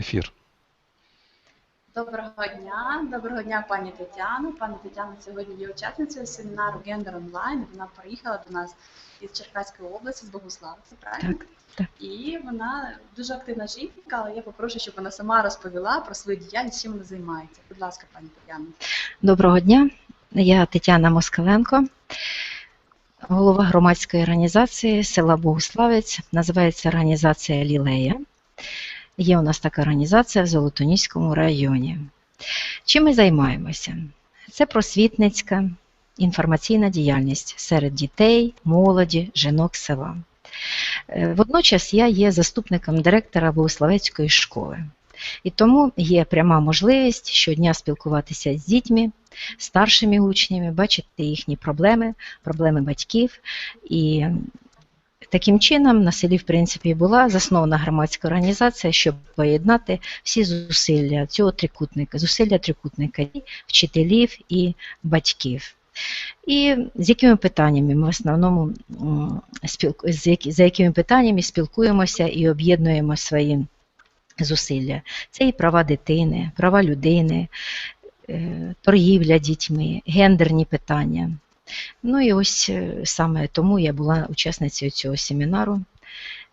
ефір. Доброго дня, доброго дня, пані Тетяно. Пані Тетяна сьогодні є учасницею семінару Гендер онлайн. Вона приїхала до нас із Черкаської області, з Богуслава, це правильно? Так, так. І вона дуже активна жінка, але я попрошу, щоб вона сама розповіла про свою діяльність, чим вона займається. Будь ласка, пані Тетяно. Доброго дня. Я Тетяна Москаленко, голова громадської організації села Богуславець. Називається організація Лілея. Є у нас така організація в Золотоніському районі. Чим ми займаємося? Це просвітницька інформаційна діяльність серед дітей, молоді, жінок села. Е, Водночас я є заступником директора Богославецької школи. І тому є пряма можливість щодня спілкуватися з дітьми, старшими учнями, бачити їхні проблеми, проблеми батьків. І таким чином на селі, в принципі, була заснована громадська організація, щоб поєднати всі зусилля цього трикутника, зусилля трикутника вчителів і батьків. І з якими питаннями ми в основному за якими питаннями спілкуємося і об'єднуємо свої зусилля. Це і права дитини, права людини, е, торгівля дітьми, гендерні питання. Ну і ось е, саме тому я була учасницею цього семінару,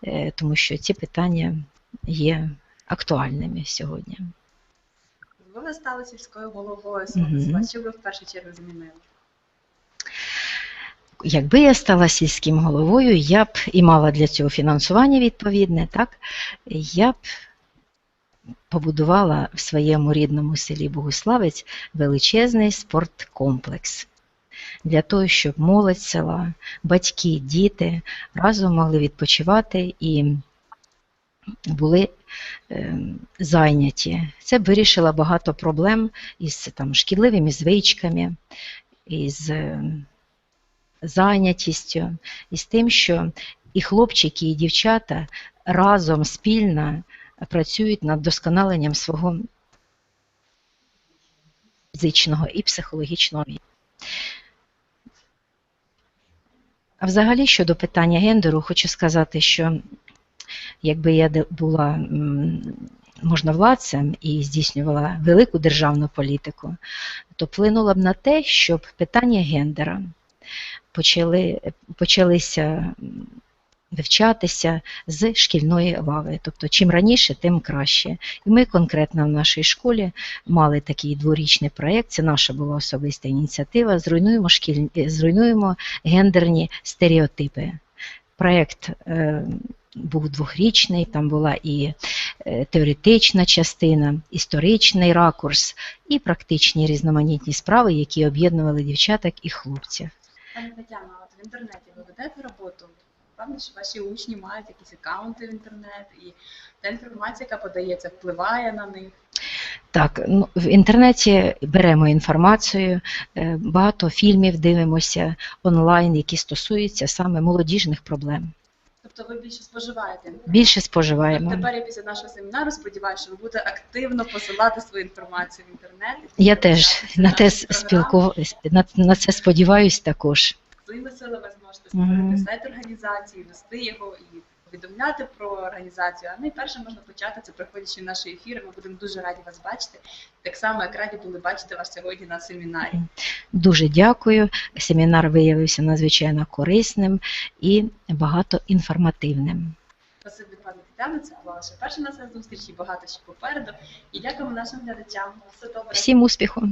е, тому що ці питання є актуальними сьогодні. Ви стали сільською головою свого Що ви в першу чергу змінили? Якби я стала сільським головою, я б і мала для цього фінансування відповідне, так, я б побудувала в своєму рідному селі Богуславець величезний спорткомплекс. Для того, щоб молодь села, батьки, діти разом могли відпочивати і були е, зайняті. Це вирішило багато проблем із там, шкідливими звичками, із е, зайнятістю, із тим, що і хлопчики, і дівчата разом спільно працюють над досконаленням свого фізичного і психологічного. А взагалі щодо питання гендеру, хочу сказати, що якби я була можновладцем і здійснювала велику державну політику, то вплинула б на те, щоб питання гендера почали, почалися вивчатися з шкільної лави. Тобто, чим раніше, тим краще. І ми конкретно в нашій школі мали такий дворічний проєкт, це наша була особиста ініціатива. Зруйнуємо, шкіль... зруйнуємо гендерні стереотипи. Проєкт е, був двохрічний, там була і е, теоретична частина, історичний ракурс, і практичні різноманітні справи, які об'єднували дівчаток і хлопців. Пані Тетяно, от в інтернеті ви ведете роботу. Певно, що ваші учні мають якісь аккаунти в інтернет, і та інформація, яка подається, впливає на них. Так, ну, в інтернеті беремо інформацію, е, багато фільмів дивимося онлайн, які стосуються саме молодіжних проблем. Тобто ви більше споживаєте. Більше споживаємо. Тепер я після нашого семінару сподіваюся, що ви будете активно посилати свою інформацію в інтернет. Я теж на те спілку на, на це сподіваюсь також. Своїми силами зможете Мгм. створити сайт організації, вести його і повідомляти про організацію. А найперше можна почати це приходячи в наші ефіри. Ми будемо дуже раді вас бачити. Так само, як раді були бачити вас сьогодні на семінарі. Дуже дякую. Семінар виявився надзвичайно корисним і багато інформативним. Спасибі, пане Тетяно. Це була ваша перша наша зустріч і багато ще попереду. І дякуємо нашим глядачам. Все добре. Всім успіху!